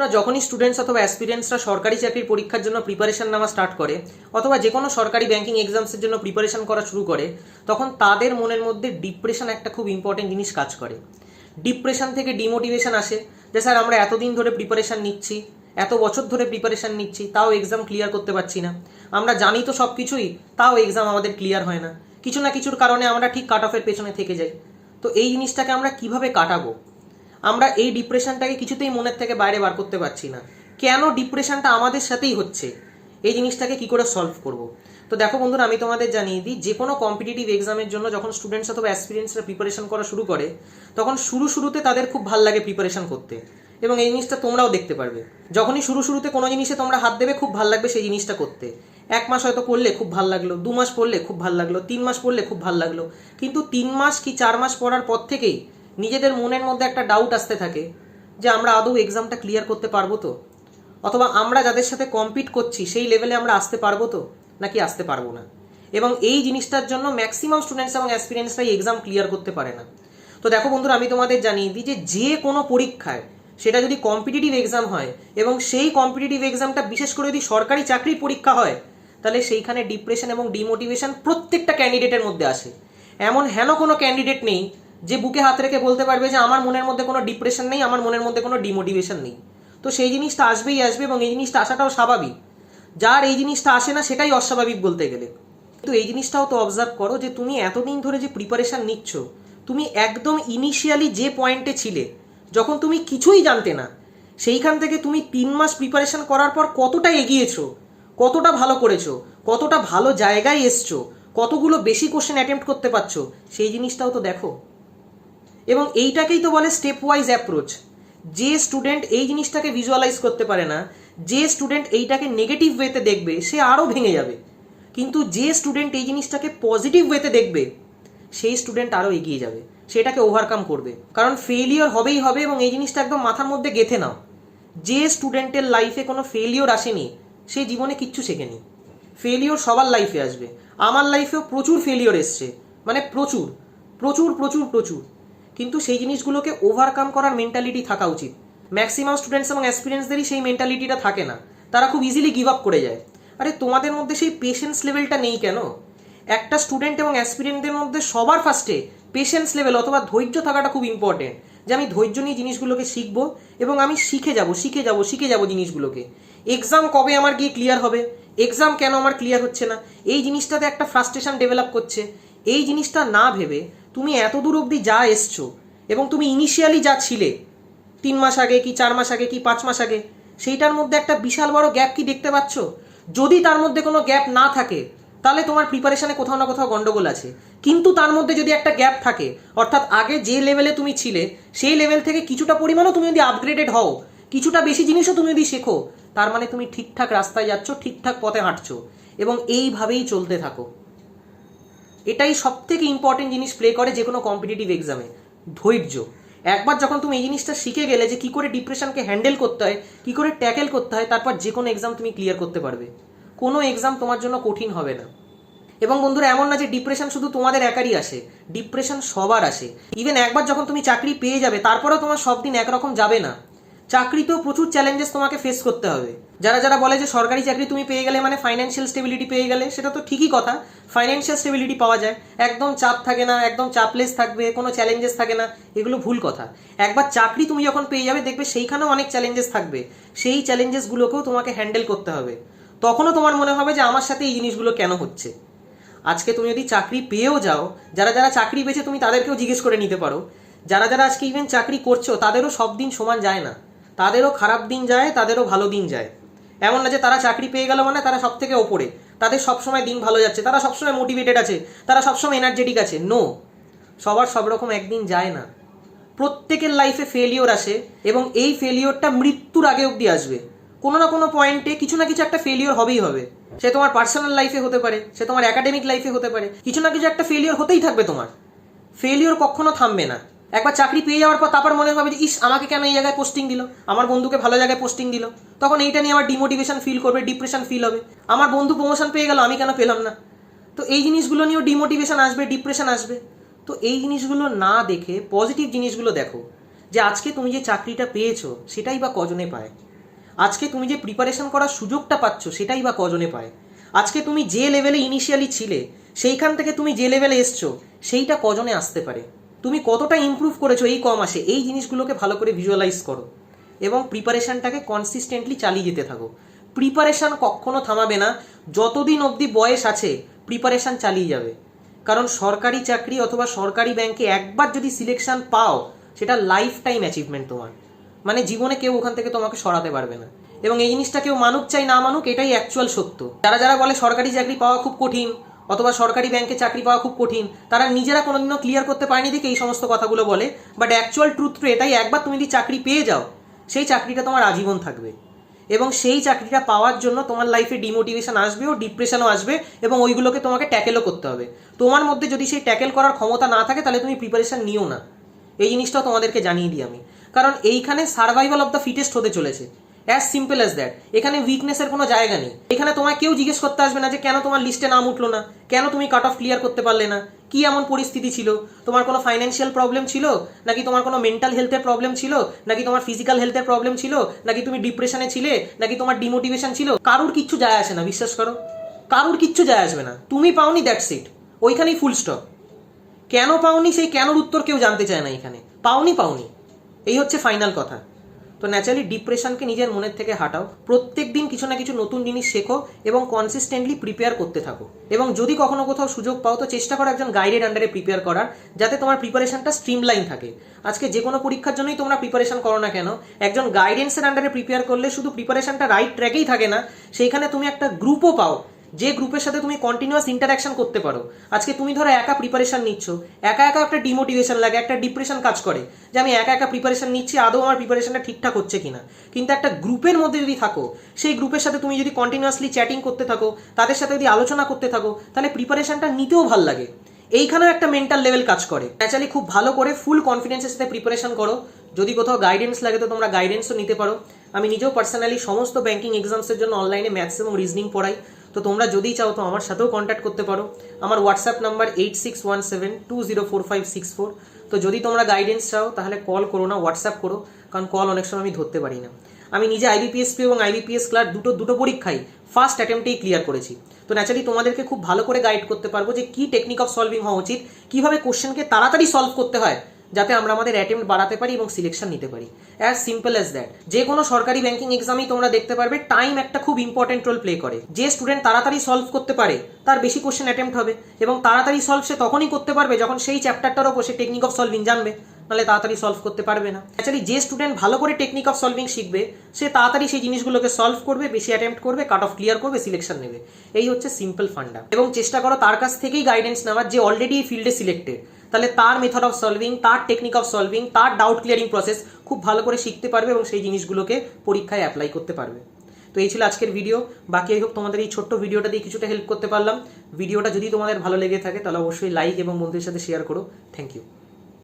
বন্ধুরা যখনই স্টুডেন্টস অথবা অ্যাসপিরেন্টসরা সরকারি চাকরির পরীক্ষার জন্য প্রিপারেশন নেওয়া স্টার্ট করে, অথবা যে কোনো সরকারি ব্যাংকিং এক্সামসের জন্য প্রিপারেশন করা শুরু করে, তখন তাদের মনের মধ্যে ডিপ্রেশন একটা খুব ইম্পর্টেন্ট জিনিস কাজ করে। ডিপ্রেশন থেকে ডিমোটিভেশন আসে যে, স্যার, আমরা এতদিন ধরে প্রিপারেশন নিচ্ছি, এত বছর ধরে প্রিপারেশন নিচ্ছি, তাও এক্সাম ক্লিয়ার করতে পারছি না। আমরা জানি তো সব কিছুই তাও এক্সাম আমাদের ক্লিয়ার হয় না। কিছু না কিছুর কারণে আমরা ঠিক কাট অফের পেছনে থেকে যাই। তো এই জিনিসটাকে আমরা কীভাবে কাটাবো? আমরা এই ডিপ্রেশনটাকে কিছুতেই মনের থেকে বাইরে বার করতে পারছি না। কেন ডিপ্রেশনটা আমাদের সাথেই হচ্ছে? এই জিনিসটাকে কি করে সলভ করব? তো দেখো বন্ধুরা, আমি তোমাদের জানিয়ে দিই, যে কোনো কম্পিটিটিভ এক্সামের জন্য যখন স্টুডেন্টস অথবা অ্যাসপিরিয়েন্সরা প্রিপারেশন করা শুরু করে, তখন শুরু শুরুতে তাদের খুব ভালো লাগে প্রিপারেশন করতে। এবং এই জিনিসটা তোমরাও দেখতে পারবে। যখনই শুরু শুরুতে কোনো জিনিসে তোমরা হাত দেবে, খুব ভালো লাগবে সেই জিনিসটা করতে। এক মাস হয়তো করলে খুব ভালো লাগল, দু মাস পড়লে খুব ভালো লাগল, তিন মাস পড়লে খুব ভালো লাগল। কিন্তু তিন মাস কি চার মাস পড়ার পর থেকেই নিজেদের মনের মধ্যে একটা ডাউট আসতে থাকে যে আমরা আদৌ এক্সামটা ক্লিয়ার করতে পারব তো? অথবা আমরা যাদের সাথে কম্পিট করছি, সেই লেভেলে আমরা আসতে পারব তো? নাকি আসতে পারব না? এবং এই জিনিসটার জন্য ম্যাক্সিমাম স্টুডেন্টস এবং অ্যাসপিরিয়েন্সরাই এক্সাম ক্লিয়ার করতে পারে না। তো দেখো বন্ধুরা, আমি তোমাদের জানিয়ে দিই যে যে কোনো পরীক্ষায় সেটা যদি কম্পিটিটিভ এক্সাম হয় এবং সেই কম্পিটিটিভ এক্সামটা বিশেষ করে যদি সরকারি চাকরির পরীক্ষা হয়, তাহলে সেইখানে ডিপ্রেশন এবং ডিমোটিভেশন প্রত্যেকটা ক্যান্ডিডেটের মধ্যে আসে। এমন হেন কোনো ক্যান্ডিডেট নেই যে বুকে হাত রেখে বলতে পারবে যে আমার মনের মধ্যে কোনো ডিপ্রেশন নেই, আমার মনের মধ্যে কোনো ডিমোটিভেশন নেই। তো সেই জিনিসটা আসবেই আসবে এবং এই জিনিসটা আসাটাও স্বাভাবিক। যার এই জিনিসটা আসে না, সেটাই অস্বাভাবিক বলতে গেলে। কিন্তু এই জিনিসটাও তো অবজার্ভ করো যে তুমি এতদিন ধরে যে প্রিপারেশন নিচ্ছ, তুমি একদম ইনিশিয়ালি যে পয়েন্টে ছিলে, যখন তুমি কিছুই জানতে না, সেইখান থেকে তুমি তিন মাস প্রিপারেশন করার পর কতটা এগিয়েছো, কতটা ভালো করেছ, কতটা ভালো জায়গায় এসছো, কতগুলো বেশি কোশ্চেন অ্যাটেম্প্ট করতে পারছ, সেই জিনিসটাও তো দেখো। এবং এইটাকেই তো বলে স্টেপ ওয়াইজ অ্যাপ্রোচ যে স্টুডেন্ট এই জিনিসটাকে ভিজুয়ালাইজ করতে পারে না, যে স্টুডেন্ট এইটাকে নেগেটিভ ওয়েতে দেখবে, সে আরও ভেঙে যাবে। কিন্তু যে স্টুডেন্ট এই জিনিসটাকে পজিটিভ ওয়েতে দেখবে, সেই স্টুডেন্ট আরও এগিয়ে যাবে। সেটাকে ওভারকাম করবে। কারণ ফেলিওর হবেই হবে এবং এই জিনিসটা একদম মাথার মধ্যে গেথে নাও। যে স্টুডেন্টের লাইফে কোনো ফেলিওর আসেনি, সে জীবনে কিচ্ছু শেখেনি। ফেলিওর সবার লাইফে আসবে। আমার লাইফেও প্রচুর ফেলিওর এসছে। মানে প্রচুর। প্রচুর প্রচুর প্রচুর। কিন্তু সেই জিনিসগুলোকে ওভারকাম করার মেন্টালিটি থাকা উচিত। ম্যাক্সিমাম স্টুডেন্টস এবং অ্যাসপিরিয়েন্সদেরই সেই মেন্টালিটিটা থাকে না। তারা খুব ইজিলি গিভ আপ করে যায়। আরে, তোমাদের মধ্যে সেই পেশেন্স লেভেলটা নেই কেন? একটা স্টুডেন্ট এবং অ্যাসপিরিয়েন্টদের মধ্যে সবার ফার্স্টে পেশেন্স লেভেল অথবা ধৈর্য থাকাটা খুব ইম্পর্টেন্ট যে আমি ধৈর্য নিয়ে জিনিসগুলোকে শিখব এবং আমি শিখে যাব শিখে যাব শিখে যাব জিনিসগুলোকে। এক্সাম কবে আমার গিয়ে ক্লিয়ার হবে? এক্সাম কেন আমার ক্লিয়ার হচ্ছে না? এই জিনিসটাতে একটা ফ্রাস্ট্রেশন ডেভেলপ করছে। এই জিনিসটা না ভেবে তুমি এত দূর অবধি যা এসছো, এবং তুমি ইনিশিয়ালি যা ছিলে, তিন মাস আগে কি চার মাস আগে কি পাঁচ মাস আগে, সেইটার মধ্যে একটা বিশাল বড় গ্যাপ কি দেখতে পাচ্ছ? যদি তার মধ্যে কোনো গ্যাপ না থাকে, তাহলে তোমার প্রিপারেশনে কোথাও না কোথাও গন্ডগোল আছে। কিন্তু তার মধ্যে যদি একটা গ্যাপ থাকে, অর্থাৎ আগে যে লেভেলে তুমি ছিলে, সেই লেভেল থেকে কিছুটা পরিমাণও তুমি যদি আপগ্রেডেড হও, কিছুটা বেশি জিনিসও তুমি যদি শেখো, তার মানে তুমি ঠিকঠাক রাস্তায় যাচ্ছ, ঠিকঠাক পথে হাঁটছো, এবং এইভাবেই চলতে থাকো। এটাই সব থেকে ইম্পর্টেন্ট জিনিস প্লে করে যে কোনো কম্পিটিটিভ এক্সামে ধৈর্য। একবার যখন তুমি এই জিনিসটা শিখে গেলে যে কি করে ডিপ্রেশনকে হ্যান্ডেল করতে হয়, কি করে ট্যাকেল করতে হয়, তারপর যে কোনো এক্সাম তুমি ক্লিয়ার করতে পারবে। কোনো এক্সাম তোমার জন্য কঠিন হবে না। এবং বন্ধুরা, এমন না যে ডিপ্রেশন শুধু তোমাদের একারই আসে ডিপ্রেশন সবার আসে। ইভেন একবার যখন তুমি চাকরি পেয়ে যাবে, তারপরেও তোমার সব দিন একরকম যাবে না। চাকরিতেও প্রচুর চ্যালেঞ্জেস তোমাকে ফেস করতে হবে। যারা যারা বলে যে সরকারি চাকরি তুমি পেয়ে গেলে মানে ফাইন্যান্সিয়াল স্টেবিলিটি পেয়ে গেলে, সেটা তো ঠিকই কথা। ফাইন্যান্সিয়াল স্টেবিলিটি পাওয়া যায়। একদম চাপ থাকে না, একদম চাপলেস থাকবে, কোনো চ্যালেঞ্জেস থাকে না, এগুলো ভুল কথা। একবার চাকরি তুমি যখন পেয়ে যাবে, দেখবে সেইখানেও অনেক চ্যালেঞ্জেস থাকবে। সেই চ্যালেঞ্জেসগুলোকেও তোমাকে হ্যান্ডেল করতে হবে। তখনও তোমার মনে হবে যে আমার সাথে এই জিনিসগুলো কেন হচ্ছে? আজকে তুমি যদি চাকরি পেয়েও যাও, যারা যারা চাকরি পেয়েছে তুমি তাদেরকেও জিজ্ঞেস করে নিতে পারো। যারা যারা আজকে ইভেন চাকরি করছ, তাদেরও সব দিন সমান যায় না। তাদেরও খারাপ দিন যায়, তাদেরও ভালো দিন যায়। এমন না যে তারা চাকরি পেয়ে গেল মানে তারা সব থেকে ওপরে। তাদের সবসময় দিন ভালো যাচ্ছে, তারা সবসময় মোটিভেটেড আছে, তারা সবসময় এনার্জেটিক আছে। নো সবার সব রকম একদিন যায় না। প্রত্যেকের লাইফে ফেলিওর আসে এবং এই ফেলিওরটা মৃত্যুর আগে অবধি আসবে। কোনো না কোনো পয়েন্টে কিছু না কিছু একটা ফেলিওর হবেই হবে। সে তোমার পার্সোনাল লাইফে হতে পারে, সে তোমার একাডেমিক লাইফে হতে পারে। কিছু না কিছু একটা ফেলিওর হতেই থাকবে তোমার। ফেলিওর কখনো থামবে না। একবার চাকরি পেয়ে যাওয়ার পর তারপর মনে হবে যে, ইস, আমাকে কেন এই জায়গায় পোস্টিং দিল? আমার বন্ধুকে ভালো জায়গায় পোস্টিং দিল? তখন এইটা নিয়ে আমার ডিমোটিভেশন ফিল করবে ডিপ্রেশন ফিল হবে। আমার বন্ধু প্রমোশন পেয়ে গেল, আমি কেন পেলাম না? তো এই জিনিসগুলো নিয়েও ডিমোটিভেশন আসবে ডিপ্রেশন আসবে। তো এই জিনিসগুলো না দেখে পজিটিভ জিনিসগুলো দেখো, যে আজকে তুমি যে চাকরিটা পেয়েছ, সেটাই বা কজনে পায়? আজকে তুমি যে প্রিপারেশন করার সুযোগটা পাচ্ছ, সেটাই বা কজনে পায়? আজকে তুমি যে লেভেলে ইনিশিয়ালি ছিলে, সেইখান থেকে তুমি যে লেভেলে এসছো, সেইটা কজনে আসতে পারে? তুমি কতটা ইমপ্রুভ করেছ এই কম আসে এই জিনিসগুলোকে ভালো করে ভিজুয়ালাইজ করো এবং প্রিপারেশনটাকে কনসিস্টেন্টলি চালিয়ে যেতে থাকো। প্রিপারেশন কখনো থামাবে না, যতদিন অবধি বয়স আছে প্রিপারেশন চালিয়ে যাবে। কারণ সরকারি চাকরি অথবা সরকারি ব্যাংকে একবার যদি সিলেকশন পাও, সেটা লাইফ টাইম অ্যাচিভমেন্ট তোমার। মানে জীবনে কেউ ওখান থেকে তোমাকে সরাতে পারবে না। এবং এই জিনিসটা কেউ মানুক চাই না মানুক, এটাই অ্যাকচুয়াল সত্য। যারা যারা বলে সরকারি চাকরি পাওয়া খুব কঠিন অথবা সরকারি ব্যাংকে চাকরি পাওয়া খুব কঠিন। তারা নিজেরা কোনোদিনও ক্লিয়ার করতে পারেনি দেখে এই সমস্ত কথাগুলো বলে। বাট অ্যাকচুয়াল ট্রুথ তো এটাই একবার তুমি যদি চাকরি পেয়ে যাও, সেই চাকরিটা তোমার আজীবন থাকবে। এবং সেই চাকরিটা পাওয়ার জন্য তোমার লাইফে ডিমোটিভেশন আসবে ও ডিপ্রেশনও আসবে এবং ওইগুলোকে তোমাকে ট্যাকেলও করতে হবে। তোমার মধ্যে যদি সেই ট্যাকেল করার ক্ষমতা না থাকে, তাহলে তুমি প্রিপারেশন নিও না। এই জিনিসটাও তোমাদেরকে জানিয়ে দিই আমি। কারণ এইখানে সার্ভাইভাল অফ দ্য ফিটেস্ট হতে চলেছে। অ্যাজ সিম্পল অ্যাজ দ্যাট এখানে উইকনেসের কোনো জায়গা নেই। এখানে তোমায় কেউ জিজ্ঞেস করতে আসবে না যে কেন তোমার লিস্টে নাম উঠল না? কেন তুমি কাট অফ ক্লিয়ার করতে পারলে না? কি এমন পরিস্থিতি ছিল? তোমার কোনো ফাইন্যান্সিয়াল প্রবলেম ছিল? নাকি তোমার কোনো মেন্টাল হেলথের প্রবলেম ছিল? নাকি তোমার ফিজিক্যাল হেলথের প্রবলেম ছিল? নাকি তুমি ডিপ্রেশনে ছিলে? নাকি তোমার ডিমোটিভেশন ছিল? কারুর কিচ্ছু যায় আসে না, বিশ্বাস করো। কারুর কিচ্ছু যায় আসবে না। তুমি পাওনি দ্যাট সিট ওইখানেই ফুল স্টপ কেন পাওনি, সেই কেনর উত্তর কেউ জানতে চায় না এখানে। পাওনি পাওনি। এই হচ্ছে ফাইনাল কথা। তো ন্যাচারালি ডিপ্রেশনকে নিজের মনের থেকে হাঁটাও। প্রত্যেক দিন কিছু না কিছু নতুন জিনিস শেখো এবং কনসিস্টেন্টলি প্রিপেয়ার করতে থাকো। এবং যদি কখনো কোথাও সুযোগ পাও, তো চেষ্টা করো একজন গাইডেড আন্ডারে প্রিপেয়ার করার, যাতে তোমার প্রিপারেশনটা স্ট্রিমলাইন থাকে। আজকে যে কোনো পরীক্ষার জন্যই তোমরা প্রিপারেশন করো না কেন? একজন গাইডেন্সের আন্ডারে প্রিপেয়ার করলে শুধু প্রিপারেশনটা রাইট ট্র্যাকেই থাকে না, সেইখানে তুমি একটা গ্রুপও পাও। যে গ্রুপের সাথে তুমি কন্টিনিউয়াস ইন্টারাকশন করতে পারো। আজকে তুমি ধরো একা প্রিপারেশন নিচ্ছ। একা একা একটা ডিমোটিভেশন লাগে, একটা ডিপ্রেশন কাজ করে যে আমি একা একা প্রিপারেশন নিচ্ছি, আদৌ আমার প্রিপারেশনটা ঠিকঠাক হচ্ছে কিনা। কিন্তু একটা গ্রুপের মধ্যে যদি থাকো, সেই গ্রুপের সাথে তুমি যদি কন্টিনিউয়াসলি চ্যাটিং করতে থাকো, তাদের সাথে যদি আলোচনা করতে থাকো, তাহলে প্রিপারেশনটা নিতেও ভালো লাগে। এইখানেও একটা মেন্টাল লেভেল কাজ করে। ন্যাচারালি খুব ভালো করে ফুল কনফিডেন্সের সাথে প্রিপারেশন করো। যদি কোথাও গাইডেন্স লাগে তো তোমরা গাইডেন্সও নিতে পারো। আমি নিজেও পার্সোনালি সমস্ত ব্যাংকিং এক্সামসের জন্য অনলাইনে ম্যাথস এবং রিজনিং পড়াই। তো তোমরা যদি চাও তো আমার সাথেও কন্ট্যাক্ট করতে পারো। আমার WhatsApp number eight six one seven two zero four five six four তো যদি তোমরা গাইডেন্স চাও, তাহলে কল করো না হোয়াটসঅ্যাপ করো, কারণ কল অনেক সময় আমি ধরতে পারি না। আমি নিজে আইবিপিএসপি এবং আইবিপিএস ক্লার্ক দুটো দুটো পরীক্ষাই ফার্স্ট অ্যাটেম্পটেই ক্লিয়ার করেছি। তো ন্যাচারালি তোমাদেরকে খুব ভালো করে গাইড করতে পারব যে কি টেকনিক অফ সলভিং হওয়া উচিত, কীভাবে কোশ্চেনকে তাড়াতাড়ি সলভ করতে হয়। যাতে আমরা আমাদের অ্যাটেম্প বাড়াতে পারি এবং সিলেকশন নিতে পারি। অ্যাজ সিম্পল অ্যাজ দ্যাট যে কোনো সরকারি ব্যাংকিং এক্সামেই তোমরা দেখতে পারবে টাইম একটা খুব ইম্পর্টেন্ট রোল প্লে করে। যে স্টুডেন্ট তাড়াতাড়ি সলভ করতে পারে, তার বেশি কোশ্চেন অ্যাটেম্প হবে। এবং তাড়াতাড়ি সলভ সে তখনই করতে পারবে যখন সেই চ্যাপ্টারটার ওপর সে টেকনিক অফ সলভিং জানবে। নাহলে তাড়াতাড়ি সলভ করতে পারবে না। অ্যাকচুয়ালি যে স্টুডেন্ট ভালো করে টেকনিক অফ সলভিং শিখবে, সে তাড়াতাড়ি সেই জিনিসগুলোকে সলভ করবে, বেশি অ্যাটেম্প করবে কাট অফ ক্লিয়ার করবে সিলেকশন নেবে। এই হচ্ছে সিম্পল ফান্ডা এবং চেষ্টা করো তার কাছ থেকেই গাইডেন্স নেওয়ার যে অলরেডি এই ফিল্ডে সিলেক্টেড তাহলে তার মেথড অফ সলভিং তার টেকনিক অফ সলভিং তার ডাউট ক্লিয়ারিং প্রসেস খুব ভালো করে শিখতে পারবে এবং সেই জিনিসগুলোকে পরীক্ষায় অ্যাপ্লাই করতে পারবে। তো এই ছিল আজকের ভিডিও বাকি হোক তোমাদের এই ছোট্ট ভিডিওটা দিয়ে কিছুটা হেল্প করতে পারলাম। ভিডিওটা যদি তোমাদের ভালো লেগে থাকে তাহলে অবশ্যই লাইক এবং বন্ধুদের সাথে শেয়ার করো। Thank you